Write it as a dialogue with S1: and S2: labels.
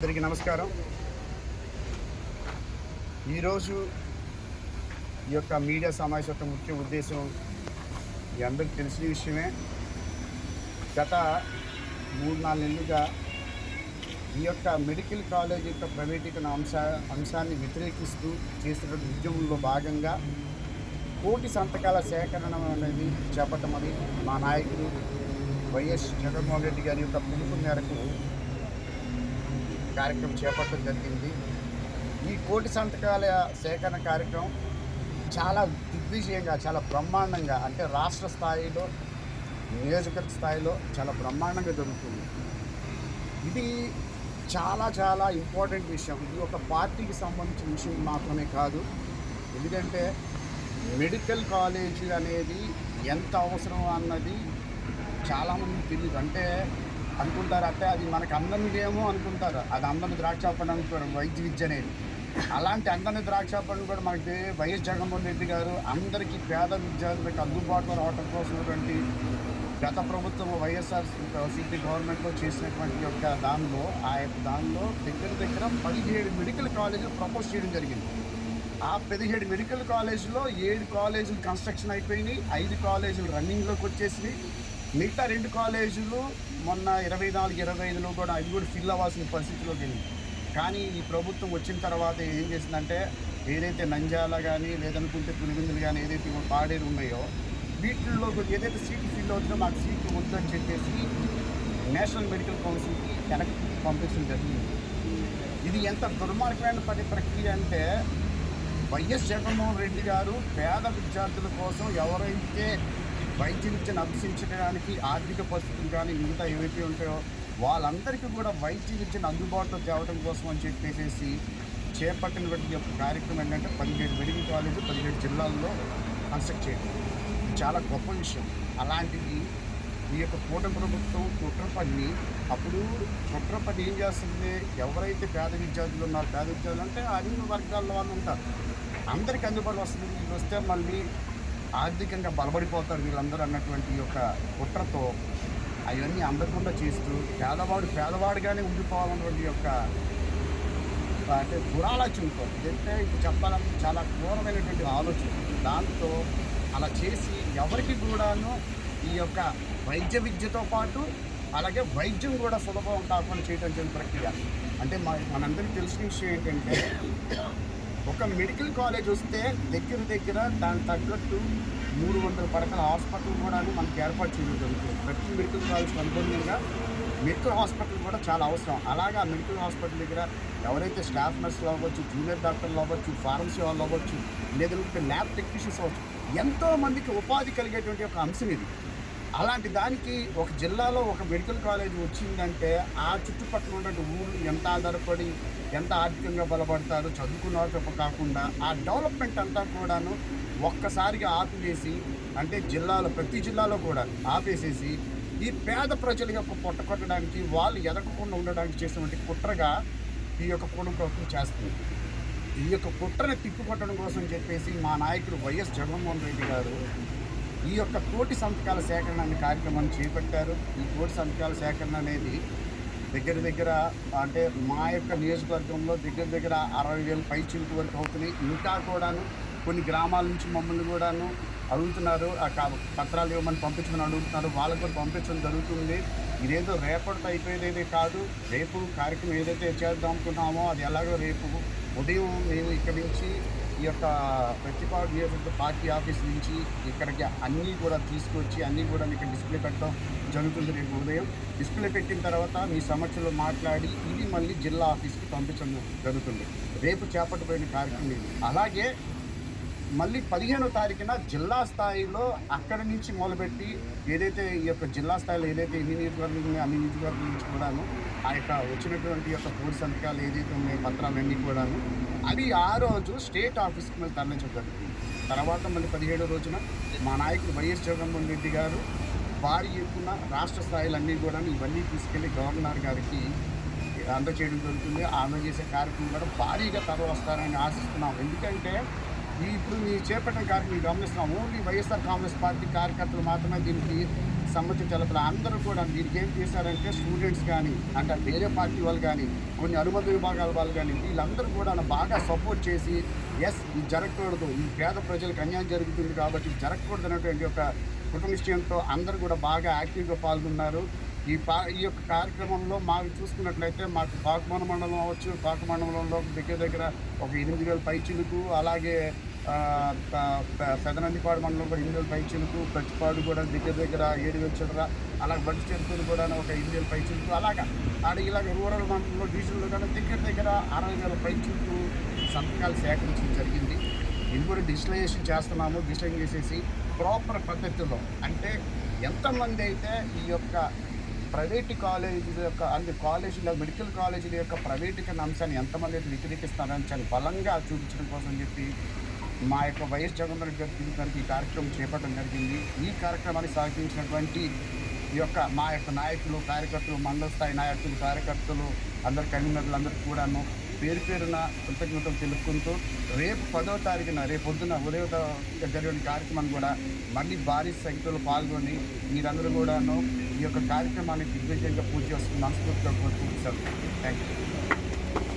S1: అందరికీ నమస్కారం. ఈరోజు ఈ యొక్క మీడియా సమావేశం యొక్క ముఖ్య ఉద్దేశం మీ అందరికీ తెలిసిన విషయమే. గత మూడు నాలుగు నెలలుగా ఈ యొక్క మెడికల్ కాలేజ్ యొక్క ప్రైవేటీకరణ అంశ అంశాన్ని వ్యతిరేకిస్తూ చేసినటువంటి ఉద్యమంలో భాగంగా కోటి సంతకాల సేకరణ అనేది చేపట్టమని మా నాయకుడు వైఎస్ జగన్మోహన్ రెడ్డి గారి యొక్క పిలుపు మేరకు కార్యక్రమం చేపట్టడం జరిగింది. ఈ కోటి సంతకాల సేకరణ కార్యక్రమం చాలా దిగ్విజయంగా చాలా బ్రహ్మాండంగా అంటే రాష్ట్ర స్థాయిలో నియోజకవర్గ స్థాయిలో చాలా బ్రహ్మాండంగా జరుగుతుంది. ఇది చాలా చాలా ఇంపార్టెంట్ విషయం. ఇది ఒక పార్టీకి సంబంధించిన విషయం మాత్రమే కాదు. ఎందుకంటే మెడికల్ కాలేజీ అనేది ఎంత అవసరం అన్నది చాలామంది తెలియదు అంటే అనుకుంటారు అంటే అది మనకు అందనిదేమో అనుకుంటారు. అది అందని ద్రాక్షాపండు అనుకోరు వైద్య విద్య అనేది. అలాంటి అందని ద్రాక్షాపండు కూడా మనకి వైఎస్ జగన్మోహన్ రెడ్డి గారు అందరికీ పేద విద్యార్థులకు అందుబాటులో రావడం కోసమైనటువంటి గత ప్రభుత్వం వైఎస్ఆర్ సిపి గవర్నమెంట్లో చేసినటువంటి యొక్క దానిలో ఆ యొక్క దానిలో దగ్గర దగ్గర పదిహేడు మెడికల్ కాలేజీలు ప్రపోజ్ చేయడం జరిగింది. ఆ పదిహేడు మెడికల్ కాలేజీలో ఏడు కాలేజీలు కన్స్ట్రక్షన్ అయిపోయినాయి. ఐదు కాలేజీలు రన్నింగ్లోకి వచ్చేసినాయి. మిగతా రెండు కాలేజీలు మొన్న ఇరవై నాలుగు ఇరవై ఐదులో కూడా అవి కూడా ఫిల్ అవ్వాల్సిన పరిస్థితిలోకి వెళ్ళింది. కానీ ఈ ప్రభుత్వం వచ్చిన తర్వాత ఏం చేసిందంటే ఏదైతే నంజాల కానీ లేదనుకుంటే పులిగుందులు కానీ ఏదైతే పాడేరు ఉన్నాయో వీటిల్లో ఏదైతే సీట్లు ఫిల్ అవుతుందో మాకు సీట్లు వద్దని చెప్పేసి నేషనల్ మెడికల్ కౌన్సిల్కి వెనక్కి పంపించడం జరిగింది. ఇది ఎంత దుర్మార్గమైన పని ప్రక్రియ అంటే వైఎస్ జగన్మోహన్ రెడ్డి గారు పేద విద్యార్థుల కోసం ఎవరైతే వైద్య విద్యను అభ్యసించడానికి ఆర్థిక పరిస్థితులు కానీ మిగతా ఏవైతే ఉంటాయో వాళ్ళందరికీ కూడా వైద్య విద్యను అందుబాటులో తేవడం కోసం అని చెప్పేసి చేపట్టినటువంటి యొక్క కార్యక్రమం ఏంటంటే పదిహేడు మెడికల్ కాలేజీ పదిహేడు జిల్లాల్లో కన్స్ట్రక్ట్ చేయడం చాలా గొప్ప విషయం. అలాంటిది ఈ యొక్క కూటమి ప్రభుత్వం కుట్ర పని అప్పుడు కుట్ర పని ఏం చేస్తుంది? ఎవరైతే పేద విద్యార్థులు ఉన్నారు పేద విద్యార్థులు అంటే అన్ని వర్గాల వాళ్ళు ఉంటారు. అందరికీ అందుబాటులో వస్తుంది. వస్తే మళ్ళీ ఆర్థికంగా బలపడిపోతారు వీళ్ళందరూ అన్నటువంటి యొక్క కుట్రతో అవన్నీ అందకుండా చేస్తూ పేదవాడు పేదవాడిగానే ఉండిపోవాలన్నటువంటి యొక్క అంటే దురాలోచనతో అంటే ఇప్పుడు చెప్పాలంటే చాలా క్రూరమైనటువంటి ఆలోచన. దాంతో అలా చేసి ఎవరికి కూడాను ఈ యొక్క వైద్య విద్యతో పాటు అలాగే వైద్యం కూడా సులభం కాకుండా చేయడం జరిగిన ప్రక్రియ. అంటే మన మనందరికీ తెలిసిన విషయం ఏంటంటే ఒక మెడికల్ కాలేజ్ వస్తే దగ్గర దగ్గర దానికి తగ్గట్టు మూడు వందల పడకల హాస్పిటల్ కూడా మనకి ఏర్పాటు చేయడం జరుగుతుంది. ప్రతి మెడికల్ కాలేజ్ అనుబంధంగా మెడికల్ హాస్పిటల్ కూడా చాలా అవసరం. అలాగా మెడికల్ హాస్పిటల్ దగ్గర ఎవరైతే స్టాఫ్ నర్సులు అవ్వచ్చు జూనియర్ డాక్టర్లు అవ్వచ్చు ఫార్మసీ వాళ్ళు అవ్వచ్చు లేదంటే ల్యాబ్ టెక్నీషియన్స్ అవ్వచ్చు ఎంతోమందికి ఉపాధి కలిగేటువంటి ఒక అంశం ఇది. అలాంటి దానికి ఒక జిల్లాలో ఒక మెడికల్ కాలేజ్ వచ్చిందంటే ఆ చుట్టుపక్కల ఉన్న ఊళ్ళు ఎంత ఆధారపడి ఎంత ఆర్థికంగా బలపడతారో చదువుకున్న తప్ప కాకుండా ఆ డెవలప్మెంట్ అంతా కూడాను ఒక్కసారిగా ఆపివేసి అంటే జిల్లాలో ప్రతి జిల్లాలో కూడా ఆపేసేసి ఈ పేద ప్రజల యొక్క పొట్ట కొట్టడానికి వాళ్ళు ఎదగకుండా ఉండడానికి చేసినటువంటి కుట్రగా ఈ యొక్క కుటుంబ ప్రభుత్వం చేస్తుంది. ఈ యొక్క కుట్రని తిప్పికొట్టడం కోసం చెప్పేసి మా నాయకుడు వైఎస్ జగన్మోహన్ రెడ్డి గారు ఈ యొక్క కోటి సంతకాల సేకరణ అనే కార్యక్రమాన్ని చేపట్టారు. ఈ కోటి సంతకాల సేకరణ అనేది దగ్గర దగ్గర అంటే మా యొక్క నియోజకవర్గంలో దగ్గర దగ్గర అరవై వేల పై చిలుకు వరకు అవుతున్నాయి. ఇంకా కూడాను కొన్ని గ్రామాల నుంచి మమ్మల్ని కూడాను అడుగుతున్నారు. ఆ పత్రాలు ఇవ్వమని పంపించమని అడుగుతున్నారు. వాళ్ళకు కూడా పంపించడం జరుగుతుంది. ఇదేదో రేపటితో అయిపోయేది కాదు. రేపు కార్యక్రమం ఏదైతే చేద్దాం అనుకున్నామో అది ఎలాగో రేపు ఉదయం మేము ఇక్కడి నుంచి ఈ యొక్క ప్రతిపాడు పార్టీ ఆఫీస్ నుంచి ఇక్కడికి అన్నీ కూడా తీసుకొచ్చి అన్నీ కూడా మీకు డిస్ప్లే పెట్టడం జరుగుతుంది. రేపు ఉదయం డిస్ప్లే పెట్టిన తర్వాత మీ సమస్యలు మాట్లాడి ఇది మళ్ళీ జిల్లా ఆఫీస్కి పంపించడం జరుగుతుంది. రేపు చేపట్టబోయిన కార్యక్రమం అలాగే మళ్ళీ పదిహేనో తారీఖున జిల్లా స్థాయిలో అక్కడి నుంచి మొదలుపెట్టి ఏదైతే ఈ యొక్క జిల్లా స్థాయిలో ఏదైతే ఎన్ని నియోజకవర్గం ఉన్నాయో అన్ని నియోజకవర్గం నుంచి కూడాను ఆ యొక్క వచ్చినటువంటి యొక్క కోడి సంతకాలు ఏదైతే ఉన్నాయో పత్రాలన్నీ కూడాను అవి ఆ రోజు స్టేట్ ఆఫీస్కి మళ్ళీ తరలించడం జరుగుతుంది తర్వాత మళ్ళీ పదిహేడో రోజున మా నాయకుడు వైఎస్ జగన్మోహన్ రెడ్డి గారు వారి ఎత్తున రాష్ట్ర స్థాయిలన్నీ కూడా ఇవన్నీ తీసుకెళ్ళి గవర్నర్ గారికి అందజేయడం జరుగుతుంది. అందజేసే కార్యక్రమం కూడా భారీగా తరలి వస్తారని ఆశిస్తున్నాం. ఎందుకంటే ఇప్పుడు మీరు చేపట్టిన కార్యక్రమం గమనిస్తున్నాం. ఓన్లీ వైఎస్ఆర్ కాంగ్రెస్ పార్టీ కార్యకర్తలు మాత్రమే దీనికి సమ్మతి సంబంధించి తెలపలే. అందరూ కూడా దీనికి ఏం చేశారంటే స్టూడెంట్స్ కానీ అంటే వేరే పార్టీ వాళ్ళు కానీ కొన్ని అనుబంధ విభాగాల వాళ్ళు కానీ వీళ్ళందరూ కూడా బాగా సపోర్ట్ చేసి ఎస్ ఇది జరగకూడదు. ఈ పేద ప్రజలకు అన్యాయం జరుగుతుంది కాబట్టి జరగకూడదు అనేటువంటి ఒక కుటుంబిష్టంతో అందరూ కూడా బాగా యాక్టివ్గా పాల్గొన్నారు. ఈ పా ఈ యొక్క కార్యక్రమంలో మాకు చూసుకున్నట్లయితే మాకు కాకుమాన మండలం అవ్వచ్చు. కాకు మండలంలో దగ్గర దగ్గర ఒక ఎనిమిది వేల పైచిలకు అలాగే పెదనందిపాడు మండలం కూడా ఎనిమిది పై పైచిలుకు ప్రతిపాడు కూడా దగ్గర దగ్గర ఏడు వేల చిల్లర అలాగే బట్టి చెరుకులు కూడా ఒక ఎనిమిది పై పైచిలుకు అలాగా. ఆడ ఇలాగ రూరల్ మండలంలో డీజిల్ కూడా దగ్గర దగ్గర అరవై వేల పైచిలుకు సంతకాలు సేకరించడం జరిగింది. ఇది కూడా డిజిటలైజేషన్ చేస్తున్నాము డిజిటలైజ్ చేసేసి ప్రాపర్ పద్ధతిలో. అంటే ఎంతమంది అయితే ఈ యొక్క ప్రైవేట్ కాలేజీల యొక్క అంటే కాలేజీల మెడికల్ కాలేజీల యొక్క ప్రైవేటీకరణ అంశాన్ని ఎంతమంది అయితే వ్యతిరేకిస్తారని చాలా బలంగా చూపించడం కోసం చెప్పి మా యొక్క వైఎస్ జగన్మోహన్ రెడ్డి గారి ఈ కార్యక్రమం చేపట్టడం జరిగింది. ఈ కార్యక్రమాన్ని సహకరించినటువంటి ఈ యొక్క మా యొక్క నాయకులు కార్యకర్తలు మండల స్థాయి నాయకులు కార్యకర్తలు అందరి కన్వీనర్లు అందరికీ కూడాను పేరు పేరున కృతజ్ఞతలు తెలుపుకుంటూ రేపు పదో తారీఖున రేపు పొద్దున ఉదయం జరిగిన కార్యక్రమం కూడా మళ్ళీ భారీ సంఖ్యలో పాల్గొని మీరందరూ కూడాను ఈ యొక్క కార్యక్రమాన్ని దిగ్విజయంగా పూర్తి చేసుకుని మనస్ఫూర్తిగా కోరుకుంటున్నాను. Thank you